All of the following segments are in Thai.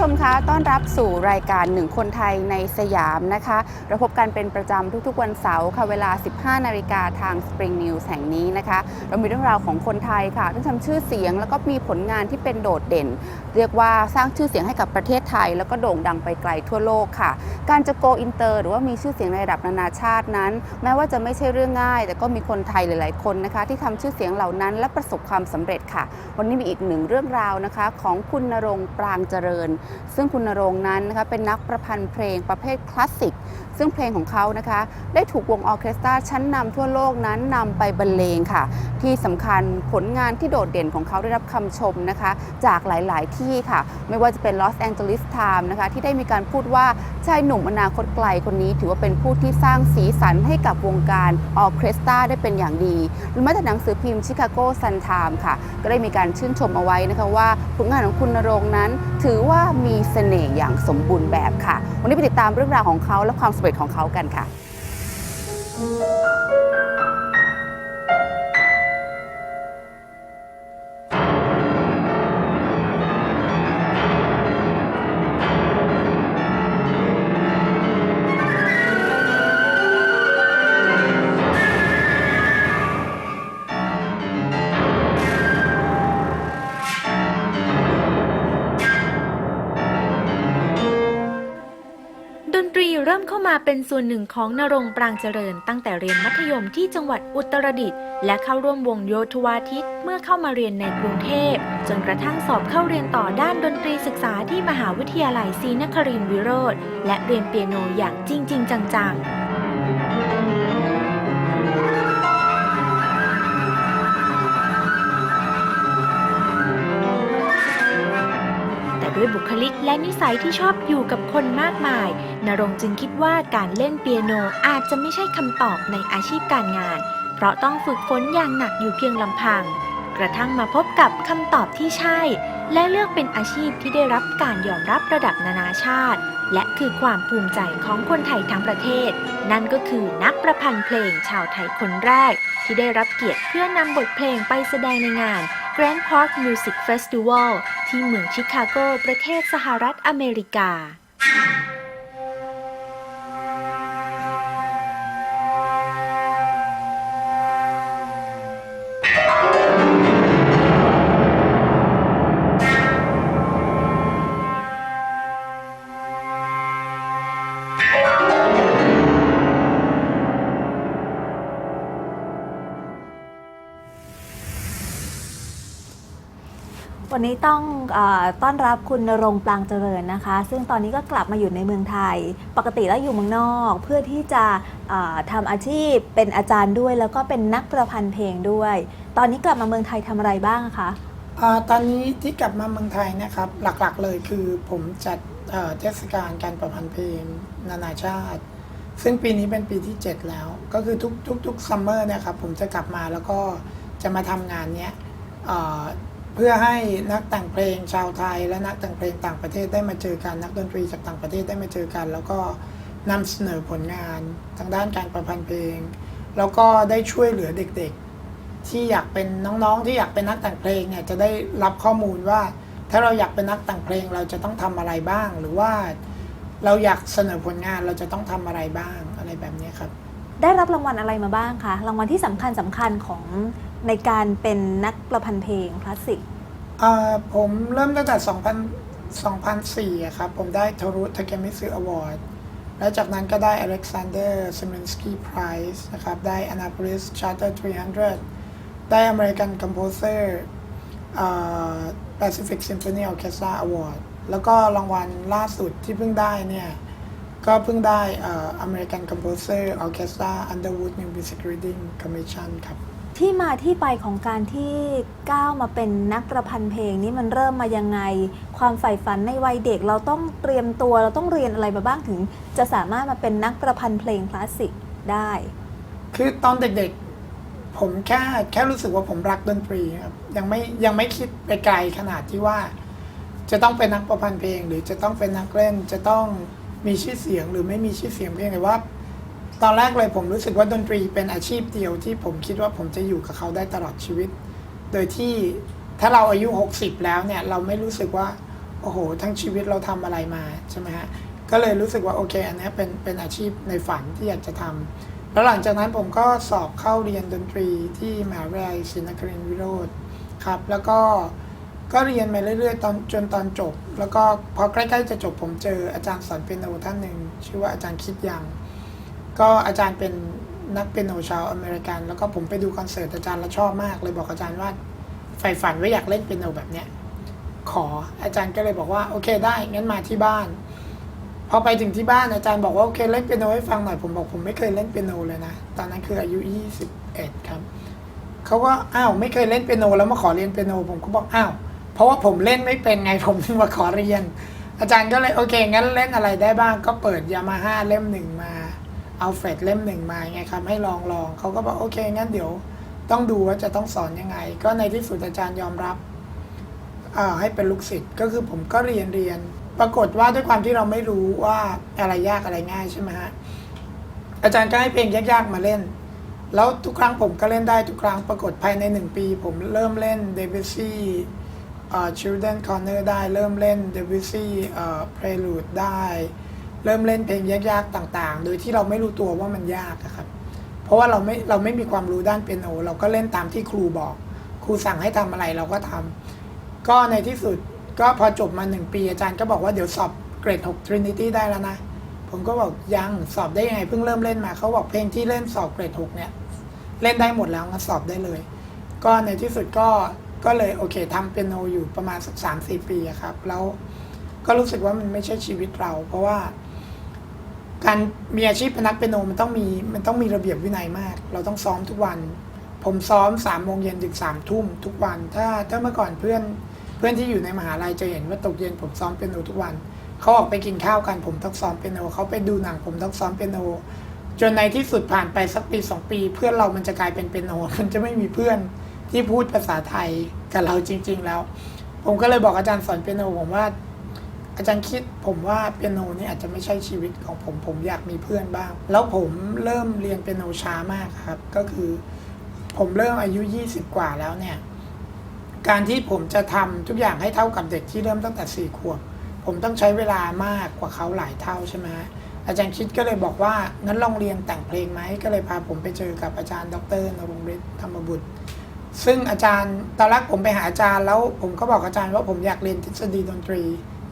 ชมคะต้อนรับสู่รายการหนึ่งคนไทยในสยามนะคะเราพบกันเป็นประจำทุกๆวันเสาร์ค่ะเวลา 15 นาฬิกาทาง Spring News แห่งนี้นะคะ เรามีเรื่องราวของคนไทยค่ะที่ทำชื่อเสียงแล้วก็มีผลงานที่เป็นโดดเด่น เรียกว่าสร้างชื่อเสียงให้กับประเทศไทย แล้วก็โด่งดังไปไกลทั่วโลกค่ะ การจะโกอินเตอร์หรือว่ามีชื่อเสียงในระดับนานาชาตินั้น แม้ว่าจะไม่ใช่เรื่องง่าย แต่ก็มีคนไทยหลาย ๆ คนนะคะ ที่ทำชื่อเสียงเหล่านั้น และประสบความสำเร็จค่ะ วันนี้มีอีกหนึ่งเรื่องราวนะคะ ของคุณนรงค์ปรางเจริญซึ่งคุณนรงนั้นนะคะเป็นนักประพันธ์เพลงประเภทคลาสสิก ซึ่งเพลงของเขานะคะได้ถูกวงออเคสตราชั้นนำทั่วโลกนั้นนำไปบรรเลงค่ะ ที่สำคัญผลงานที่โดดเด่นของเขาได้รับคำชมนะคะ จากหลาย ๆ ที่ค่ะ ไม่ว่าจะเป็น Los Angeles Times นะคะที่ได้มีการพูดว่าชายหนุ่มอนาคตไกลคนนี้ ถือว่าเป็นผู้ที่สร้างสีสันให้กับวงการออเคสตราได้เป็นอย่างดีหรือแม้แต่หนังสือพิมพ์ชิคาโกซันไทม์ค่ะ ก็ได้มีการชื่นชมเอาไว้นะคะว่าผลงานของคุณนรงนั้น ถือว่ามีเสน่ห์อย่างสมบูรณ์แบบค่ะ วันนี้ไปติดตามเรื่องราวของเขาและความสำเร็จของเขากันค่ะ มามาเป็นส่วนหนึ่งของนรงปรางเจริญ ตั้งแต่เรียนมัธยมที่จังหวัดอุตรดิตถ์และเข้าร่วมวงโยธวาทิตเมื่อเข้ามาเรียนในกรุงเทพ จนกระทั่งสอบเข้าเรียนต่อด้านดนตรีศึกษาที่มหาวิทยาลัยศรีนครินทรวิโรธและเรียนเปียโนอย่างจริงๆจังๆ ลิกและนิสัยที่ชอบอยู่กับคนมากมาย นรงจึงคิดว่าการเล่นเปียโนอาจจะไม่ใช่คำตอบในอาชีพการงาน เพราะต้องฝึกฝนอย่างหนักอยู่เพียงลำพัง กระทั่งมาพบกับคำตอบที่ใช่ และเลือกเป็นอาชีพที่ได้รับการยอมรับระดับนานาชาติ และคือความภูมิใจของคนไทยทั้งประเทศ นั่นก็คือนักประพันธ์เพลงชาวไทยคนแรก ที่ได้รับเกียรติเพื่อนำบทเพลงไปแสดงในงาน Grand Park Music Festival ที่เมืองชิคาโก ประเทศสหรัฐอเมริกา วันนี้ต้องอต้อนรับคุณนรงปรางเจริญนะคะ ซึ่งตอนนี้ก็กลับมาอยู่ในเมืองไทย ปกติแล้วอยู่เมืองนอก เพื่อที่จะเอ่อทำอาชีพเป็นอาจารย์ด้วย แล้วก็เป็นนักประพันธ์เพลงด้วย ตอนนี้กลับมาเมืองไทยทำอะไรบ้างคะอตอนนี้ที่กลับมาเมืองไทยนะครับ หลักๆเลยคือผมจัดเทศกาลการประพันธ์เพลงนานาชาติ ซึ่งปีนี้เป็นปีที่ 7 แล้ว ก็คือทุกทุกซัมเมอร์นี่ยครับผมจะกลับมาแล้วก็จะมาทำงานเนี้ย เพื่อให้นักแต่งเพลงชาวไทย และนักแต่งเพลงต่างประเทศได้มาเจอกันนักดนตรีจากต่างประเทศได้มาเจอกัน แล้วก็นำเสนอผลงานทางด้านการประพันธ์เพลง แล้วก็ได้ช่วยเหลือเด็กๆ ที่อยากเป็นน้องๆ ที่อยากเป็นนักแต่งเพลงเนี่ยจะได้รับข้อมูลว่า ถ้าเราอยากเป็นนักแต่งเพลงเราจะต้องทำอะไรบ้าง หรือว่าเราอยากเสนอผลงานเราจะต้องทำอะไรบ้างอะไรแบบนี้ครับ ได้รับรางวัลอะไรมาบ้างคะรางวัลที่สำคัญสำคัญของ ในการเป็นนักประพันธ์เพลงคลาสสิกผมเริ่มตั้งแต่ 2000 2004อครับ ผมได้โทรุทเกมิสึอวอร์ดและจากนั้นก็ได้อเล็กซานเดอร์ซิมินสกี้ไพรส์นะครับ ได้ Annapolis Charter 300 ได้อ American Composer Pacific Symphony Orchestra วอร์ดแล้วก็รางวัลล่าสุดที่เพิ่งได้เนี่ย ก็เพิ่งได้อเมริกันคอมโพเซอร์ออเคสตราอันเดอร์วูดนิววิ Reading Commission ครับ ที่มาที่ไปของการที่ก้าวมาเป็นนักประพันธ์เพลงนี้มันเริ่มมายังไง ความใฝ่ฝันในวัยเด็กเราต้องเตรียมตัวเราต้องเรียนอะไรมาบ้างถึง จะสามารถมาเป็นนักประพันธ์เพลงคลาสสิกได้ คือตอนเด็กๆ ผมแค่แค่รู้สึกว่าผมรักดนตรีครับยังไม่ยังไม่คิดไปไกลขนาดที่ว่า จะต้องเป็นนักประพันธ์เพลง หรือจะต้องเป็นนักเล่นจะต้องมีชื่อเสียงหรือไม่มีชื่อเสียงเพียงแต่ว่า ตอนแรกเลยผมรู้สึกว่าดนตรีเป็นอาชีพเดียวที่ผมคิดว่าผมจะอยู่กับเขาได้ตลอดชีวิต โดยที่ถ้าเราอายุ 60 แล้วเนี่ยเราไม่รู้สึกว่าโอ้โห ทั้งชีวิตเราทำอะไรมาใช่ไหมฮะก็เลยรู้สึกว่าโอเค อันนี้เป็นเป็นอาชีพในฝันที่อยากจะทำแล้วหลังจากนั้นผมก็สอบเข้าเรียนดนตรีที่มหาวิทยาลัยศรีนครินทรวิโรธครับ แล้วก็ก็เรียนมาเรื่อยๆตอนจนตอนจบ แล้วก็พอใกล้ๆจะจบผมเจออาจารย์สอนเปียโนท่านหนึ่งชื่อว่าอาจารย์คิดยัง ก็อาจารย์เป็นนักเปียโนชาวอเมริกัน แล้วก็ผมไปดูคอนเสิร์ตอาจารย์แล้วชอบมาก เลยบอกอาจารย์ว่าใฝ่ฝันว่าอยากเล่นเปียโนแบบเนี้ยขออาจารย์ก็เลยบอกว่าโอเคได้งั้นมาที่บ้าน พอไปถึงที่บ้านอาจารย์บอกว่าโอเคเล่นเปียโนให้ฟังหน่อยผมบอกผมไม่เคยเล่นเปียโนเลยนะตอนนั้นคืออายุ21ครับเขาก็อ้าวไม่เคยเล่นเปียโนแล้วมาขอเรียนเปียโนผมก็บอกอ้าวเพราะว่าผมเล่นไม่เป็นไงผมถึงมาขอเรียน อาจารย์ก็เลยโอเคงั้นเล่นอะไรได้บ้างก็เปิดยามาฮ่าเล่มหนึ่งมา อาเฟดเล่มหนึ่งมาไงครับให้ลองลองเขาก็บอกโอเคงั้นเดี๋ยวต้องดูว่าจะต้องสอนยังไง ก็ในที่สุดอาจารย์ยอมรับอ่าให้เป็นลูกศิษย์ก็คือผมก็เรียนเรียน ปรากฏว่าด้วยความที่เราไม่รู้ว่าอะไรยากอะไรง่ายใช่ไหมฮะอาจารย์ก็ให้เพลงยากๆมาเล่น แล้วทุกครั้งผมก็เล่นได้ทุกครั้งปรากฏภายในหนึ่งปี ผมเริ่มเล่น Debussy เอ่อ Children Corner ได้เริ่มเล่น Debussy เอ่อ Prelude ได้ เริ่มเล่นเพลงยากๆต่าง ๆ โดยที่เราไม่รู้ตัวว่ามันยากอะครับ เพราะว่าเราไม่เราไม่มีความรู้ด้านเปียโน เราก็เล่นตามที่ครูบอก ครูสั่งให้ทำอะไรเราก็ทำก็ในที่สุดก็พอจบมาหนึ่งปีอาจารย์ก็บอกว่าเดี๋ยวสอบเกรด6 Trinity ได้แล้วนะ ผมก็บอกยังสอบได้ยังไงเพิ่งเริ่มเล่นมาเขาบอกเพลงที่เล่นสอบเกรด6เนี่ยเล่นได้หมดแล้วงั้นสอบได้เลย ก็ในที่สุดก็ก็เลยโอเคทำเปียโนอยู่ประมาณสักสามสี่ปีครับ แล้วก็รู้สึกว่ามันไม่ใช่ชีวิตเรา เพราะว่า การมีอาชีพเป็นนักเปียโนมันต้องมีมันต้องมีระเบียบวินัยมาก เราต้องซ้อมทุกวัน ผมซ้อมสามโมงเย็นถึงสามทุ่มทุกวัน ถ้าถ้าเมื่อก่อนเพื่อนเพื่อนที่อยู่ในมหาลัยจะเห็นว่าตกเย็นผมซ้อมเปียโนทุกวันเขาออกไปกินข้าวกันผมต้องซ้อมเปียโนเขาไปดูหนังผมต้องซ้อมเปียโนจนในที่สุดผ่านไปสักปีสองปี เพื่อนเรามันจะกลายเป็นเปียโนมันจะไม่มีเพื่อนที่พูดภาษาไทยกับเราจริง ๆ แล้ว ผมก็เลยบอกอาจารย์สอนเปียโนผมว่า อาจารย์คิดผมว่าเปียโนนี่อาจจะไม่ใช่ชีวิตของผมผมอยากมีเพื่อนบ้าง แล้วผมเริ่มเรียนเปียโนช้ามากครับ ก็คือ ผมเริ่มอายุ 20 กว่าแล้วเนี่ย การที่ผมจะทำทุกอย่างให้เท่ากับเด็กที่เริ่มตั้งแต่สี่ขวบ ผมต้องใช้เวลามากกว่าเขาหลายเท่าใช่ไหมอาจารย์คิดก็เลยบอกว่างั้นลองเรียนแต่งเพลงไหมก็เลยพาผมไปเจอกับอาจารย์ ดรนรงฤทธิ์ธรรมบุตรซึ่งอาจารย์ตอนแรกผมไปหาอาจารย์แล้วผมก็บอกอาจารย์ว่าผมอยากเรียนทฤษฎีดนตรี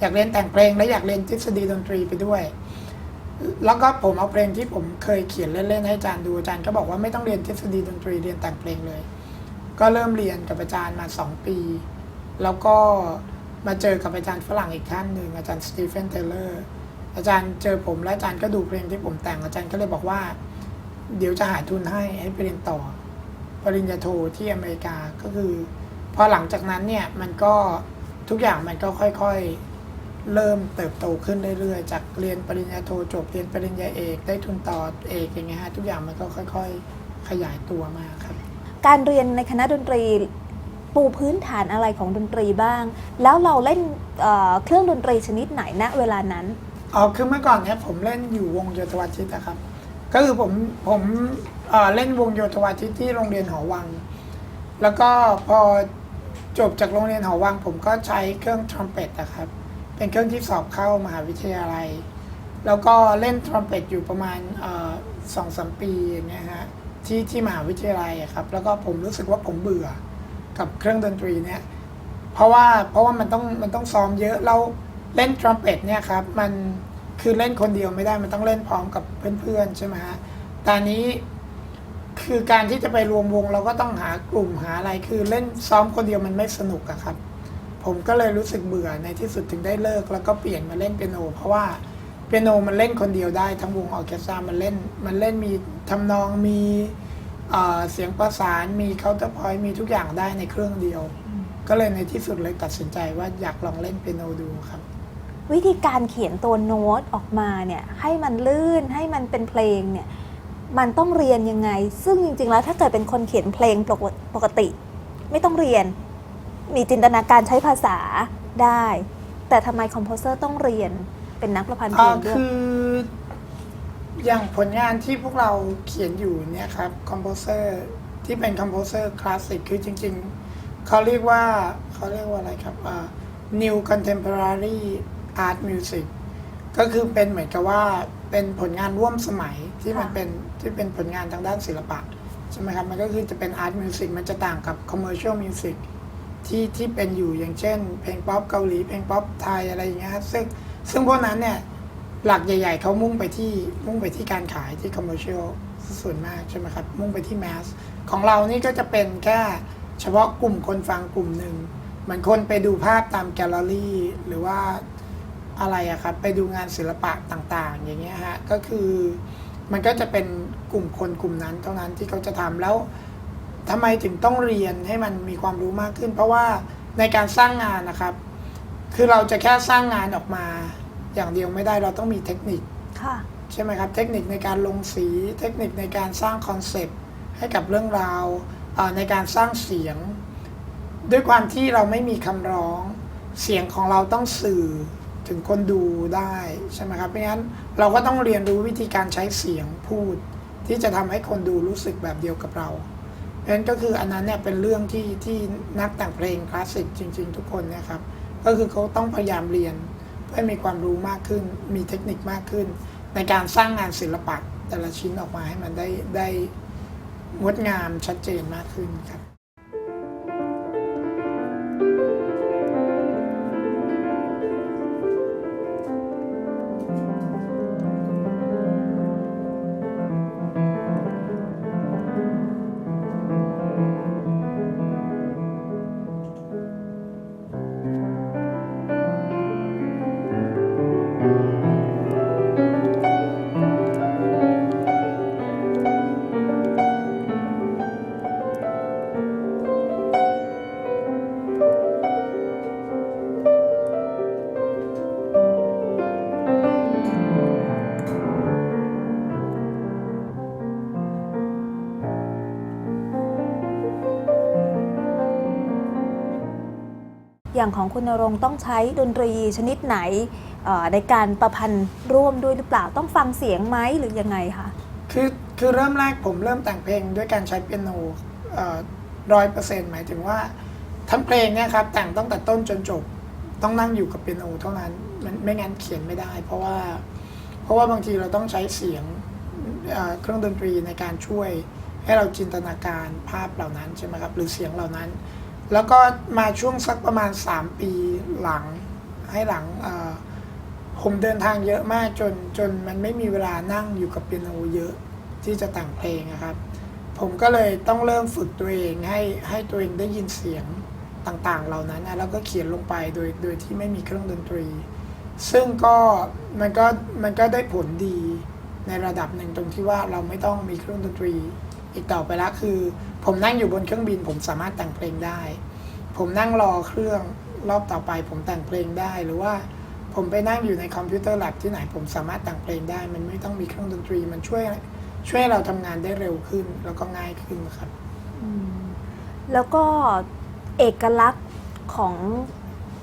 อยากเรียนแต่งเพลงและอยากเรียนทฤษฎีดนตรีไปด้วย แล้วก็ผมเอาเพลงที่ผมเคยเขียนเล่นๆให้อาจารย์ดูอาจารย์ก็บอกว่าไม่ต้องเรียนทฤษฎีดนตรีเรียนแต่งเพลงเลย ก็เริ่มเรียนกับอาจารย์มาสองปี แล้วก็มาเจอกับอาจารย์ฝรั่งอีกท่านหนึ่งอาจารย์สตีเฟนเทเลอร์อาจารย์เจอผมและอาจารย์ก็ดูเพลงที่ผมแต่งอาจารย์ก็เลยบอกว่า เดี๋ยวจะหาทุนให้ให้ไปเรียนต่อปริญญาโทที่อเมริกาก็คือพอหลังจากนั้นเนี่ยมันก็ทุกอย่างมันก็ค่อยๆ เริ่มเติบโตขึ้นเรื่อยๆ จากเรียนปริญญาโทจบเรียนปริญญาเอกได้ทุนต่อเอกอย่างเงี้ยฮะทุกอย่างมันก็ค่อยๆ ขยายตัวมาครับ การเรียนในคณะดนตรีปูพื้นฐานอะไรของดนตรีบ้าง แล้วเราเล่นเอ่อเครื่องดนตรีชนิดไหนณเวลานั้นอ๋อคือเมื่อก่อนเนี่ยผมเล่นอยู่วงโยธวาทิตนะครับ ก็คือผมผมเอ่อเล่นวงโยธวาทิตที่โรงเรียนหอวัง แล้วก็พอจบจากโรงเรียนหอวัง ผมก็ใช้เครื่องทรัมเป็ตนะครับ เป็นเครื่องที่สอบเข้ามหาวิทยาลัย แล้วก็เล่นทรัมเป็ตอยู่ประมาณสองสามปีอย่างเงี้ยฮะที่ที่มหาวิทยาลัยครับ แล้วก็ผมรู้สึกว่าผมเบื่อกับเครื่องดนตรีเนี่ยเพราะว่าเพราะว่ามันต้องมันต้องซ้อมเยอะเราเล่นทรัมเป็ตเนี่ยครับมันคือเล่นคนเดียวไม่ได้มันต้องเล่นพร้อมกับเพื่อนๆใช่ไหมฮะตอนนี้คือการที่จะไปรวมวงเราก็ต้องหากลุ่มหาอะไรคือเล่นซ้อมคนเดียวมันไม่สนุกอะครับ ผมก็เลยรู้สึกเบื่อในที่สุดถึงได้เลิก แล้วก็เปลี่ยนมาเล่นเปียโน เพราะว่าเปียโนมันเล่นคนเดียวได้ทั้งวงออเคสตรามันเล่นมันเล่นมีทำนองมีเอ่อเสียงประสานมีเคาน์เตอร์พอยต์มีทุกอย่างได้ในเครื่องเดียว ก็เลยในที่สุดเลยตัดสินใจว่าอยากลองเล่นเปียโนดูครับ วิธีการเขียนตัวโน้ตออกมาเนี่ยให้มันลื่นให้มันเป็นเพลงเนี่ยมันต้องเรียนยังไง ซึ่งจริงๆแล้วถ้าเกิดเป็นคนเขียนเพลงปกปกติ ไม่ต้องเรียน มีจินตนาการใช้ภาษาได้ แต่ทำไมคอมโพเซอร์ต้องเรียนเป็นนักประพันธ์เพลอ่างด้วยคือ อย่างผลงานที่พวกเราเขียนอยู่เนี่ยครับคอมโพเซอร์ที่เป็นคอมโพเซอร์คลาสสิกคือจริง ๆ เขาเรียกว่าเขาเรียกว่าอะไรครับอ่า New Contemporary Art Music ก็คือเป็นเหมือนกับว่าเป็นผลงานร่วมสมัยที่มันค่ะเป็นที่เป็นผลงานทางด้านศิลปะ ใช่ไหมครับ มันก็คือจะเป็น Art Music มันจะต่างกับ Commercial Music ที่ที่เป็นอยู่อย่างเช่น เพลงป๊อปเกาหลีเพลงป๊อปไทยอะไรอย่างเงี้ยซึ่งซึ่งพวกนั้นเนี่ยหลักใหญ่ ๆเขามุ่งไปที่มุ่งไปที่การขายที่ Commercial ส่วนมากใช่ไหมครับ มุ่งไปที่ Mass ของเรานี่ก็จะเป็นแค่เฉพาะกลุ่มคนฟังกลุ่มหนึ่งเหมือนคนไปดูภาพตามแกลเลอรี่ หรือว่าอะไรอะครับ ไปดูงานศิลปะต่าง ๆ อย่างเงี้ยฮะก็คือมันก็จะเป็นกลุ่มคนกลุ่มนั้นเท่านั้นที่เขาจะทำแล้ว ทำไมถึงต้องเรียนให้มันมีความรู้มากขึ้น เพราะว่าในการสร้างงานนะครับ คือเราจะแค่สร้างงานออกมา อย่างเดียวไม่ได้เราต้องมีเทคนิคค่ะ ใช่ไหมครับ เทคนิคในการลงสี เทคนิคในการสร้างคอนเซปต์ให้กับเรื่องราวเอ่อในการสร้างเสียง ด้วยความที่เราไม่มีคำร้อง เสียงของเราต้องสื่อถึงคนดูได้ใช่ไหมครับเพราะงั้นเราก็ต้องเรียนรู้วิธีการใช้เสียงพูด ที่จะทำให้คนดูรู้สึกแบบเดียวกับเรา เพราะฉะนั้นก็คืออันนั้นเนี่ยเป็นเรื่องที่ที่นักแต่งเพลงคลาสสิกจริง ๆ ทุกคนนะครับ ก็คือเขาต้องพยายามเรียน เพื่อให้มีความรู้มากขึ้น มีเทคนิคมากขึ้น ในการสร้างงานศิลปะแต่ละชิ้นออกมาให้มันได้ได้งดงามชัดเจนมากขึ้นครับ อย่างของคุณนรงต้องใช้ดนตรีชนิดไหนในการประพันธ์ร่วมด้วยหรือเปล่าต้องฟังเสียงไหมหรือยังไงคะคือคือเริ่มแรกผมเริ่มแต่งเพลงด้วยการใช้เปียโนร้อยเปอร์เซ็นต์หมายถึงว่าทั้งเพลงเนี่ยครับแต่งตั้งแต่ต้นจนจบต้องนั่งอยู่กับเปียโนเท่านั้นมันไม่งั้นเขียนไม่ได้ เพราะว่าเพราะว่าบางทีเราต้องใช้เสียงเครื่องดนตรีในการช่วยให้เราจินตนาการภาพเหล่านั้นใช่ไหมครับหรือเสียงเหล่านั้น แล้วก็มาช่วงสักประมาณ 3 ปีหลังให้หลังผมเดินทางเยอะมากจนจนมันไม่มีเวลานั่งอยู่กับเปียโนเยอะที่จะแต่งเพลงนะครับ ผมก็เลยต้องเริ่มฝึกตัวเองให้ให้ตัวเองได้ยินเสียงต่างๆ เหล่านั้นนะแล้วก็เขียนลงไปโดยโดยที่ไม่มีเครื่องดนตรี ซึ่งก็มันก็มันก็ได้ผลดีในระดับหนึ่งตรงที่ว่าเราไม่ต้องมีเครื่องดนตรี อีกต่อไปละคือ ผมนั่งอยู่บนเครื่องบิน ผมสามารถแต่งเพลงได้ ผมนั่งรอเครื่องรอบต่อไป ผมแต่งเพลงได้หรือว่าผมไปนั่งอยู่ในคอมพิวเตอร์แลบที่ไหนผมสามารถแต่งเพลงได้ มันไม่ต้องมีเครื่องดนตรี มันช่วยช่วยให้เราทำงานได้เร็วขึ้น แล้วก็ง่ายขึ้นครับอืมแล้วก็เอกลักษณ์ของ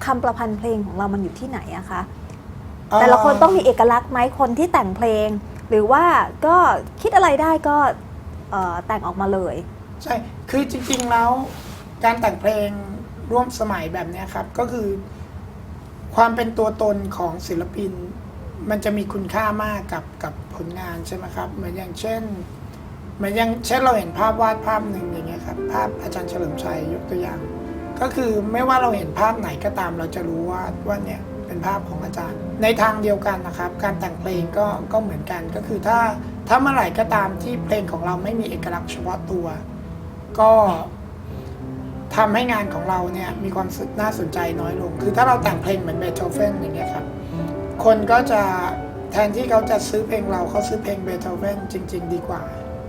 คำประพันธ์เพลงของเรามันอยู่ที่ไหนอะคะแต่ละคนต้องมีเอกลักษณ์ไหมคนที่แต่งเพลง หรือว่าก็คิดอะไรได้ก็เอ่อ แต่งออกมาเลย ใช่ คือจริงๆแล้วการแต่งเพลงร่วมสมัยแบบนี้ครับ ก็คือความเป็นตัวตนของศิลปิน มันจะมีคุณค่ามากกับกับผลงานใช่ไหมครับ เหมือนอย่างเช่นเหมือนอย่างเช่นเราเห็นภาพวาดภาพหนึ่งอย่างเงี้ยครับ ภาพอาจารย์เฉลิมชัยยกตัวอย่าง ก็คือไม่ว่าเราเห็นภาพไหนก็ตาม เราจะรู้ว่าว่าเนี่ยเป็นภาพของอาจารย์ ในทางเดียวกันนะครับ การแต่งเพลงก็ก็เหมือนกันก็คือถ้า ถ้าเมื่อไหร่ก็ตามที่เพลงของเราไม่มีเอกลักษณ์เฉพาะตัว ก็ทำให้งานของเราเนี่ยมีความน่าสนใจน้อยลง คือถ้าเราแต่งเพลงเหมือนเบโธเฟนอย่างเงี้ยครับ คนก็จะแทนที่เขาจะซื้อเพลงเราเขาซื้อเพลงเบโธเฟนจริง ๆ ดีกว่า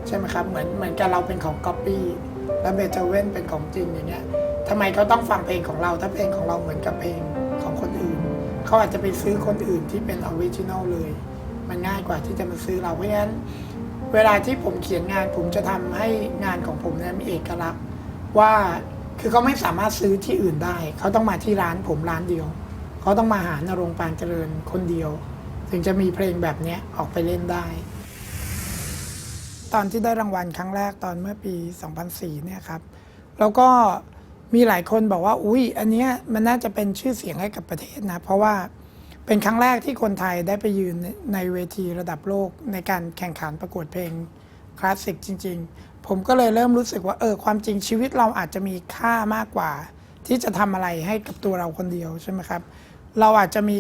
ใช่ไหมครับ เหมือนเหมือนกับเราเป็นของก๊อปปี้แล้วเบโธเฟนเป็นของจริงอย่างเงี้ยทำไมเขาต้องฟังเพลงของเรา ถ้าเพลงของเราเหมือนกับเพลงของคนอื่น เขาอาจจะไปซื้อคนอื่นที่เป็นออริจินอลเลย มันง่ายกว่าที่จะมาซื้อเราเพราะฉะนั้น เวลาที่ผมเขียนงานผมจะทำให้งานของผมเนี่ยมีเอกลักษณ์ว่าคือเขาไม่สามารถซื้อที่อื่นได้ เขาต้องมาที่ร้านผมร้านเดียว เขาต้องมาหานรงค์ปานเจริญคนเดียว ถึงจะมีเพลงแบบนี้ออกไปเล่นได้ ตอนที่ได้รางวัลครั้งแรกตอนเมื่อปี 2004 เนี่ยครับ แล้วก็มีหลายคนบอกว่า อุ้ยอันเนี้ยมันน่าจะเป็นชื่อเสียงให้กับประเทศนะ เพราะว่า เป็นครั้งแรกที่คนไทยได้ไปยืนในเวทีระดับโลกในการแข่งขันประกวดเพลงคลาสสิกจริง ๆ ผมก็เลยเริ่มรู้สึกว่าเออความจริงชีวิตเราอาจจะมีค่ามากกว่า ที่จะทำอะไรให้กับตัวเราคนเดียวใช่ไหมครับ เราอาจจะมี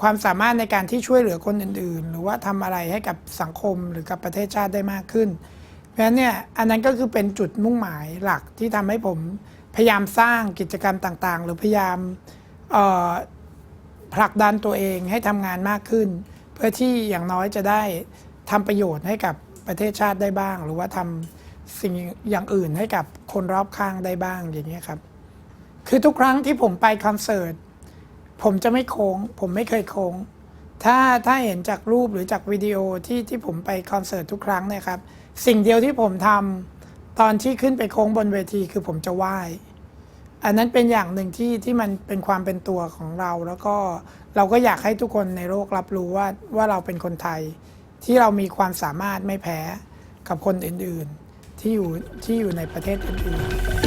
ความสามารถในการที่ช่วยเหลือคนอื่น ๆ หรือว่าทำอะไรให้กับสังคมหรือกับประเทศชาติได้มากขึ้น เพราะฉะนั้นเนี่ยอันนั้นก็คือเป็นจุดมุ่งหมายหลักที่ทำให้ผมพยายามสร้างกิจกรรมต่างๆ หรือพยายาม ผลักดันตัวเองให้ทำงานมากขึ้น เพื่อที่อย่างน้อยจะได้ทำประโยชน์ให้กับประเทศชาติได้บ้าง หรือว่าทำสิ่งอย่างอื่นให้กับคนรอบข้างได้บ้างอย่างนี้ครับ คือทุกครั้งที่ผมไปคอนเสิร์ตผมจะไม่โค้ง ผมไม่เคยโค้ง ถ้าถ้าเห็นจากรูปหรือจากวิดีโอที่ที่ผมไปคอนเสิร์ตทุกครั้งเนี่ยครับ สิ่งเดียวที่ผมทำตอนที่ขึ้นไปโค้งบนเวทีคือผมจะไหว้ อันนั้นเป็นอย่างหนึ่งที่ที่มันเป็นความเป็นตัวของเรา แล้วก็เราก็อยากให้ทุกคนในโลกรับรู้ว่าว่าเราเป็นคนไทย ที่เรามีความสามารถไม่แพ้กับคนอื่นๆ ที่อยู่ที่อยู่ในประเทศอื่นๆ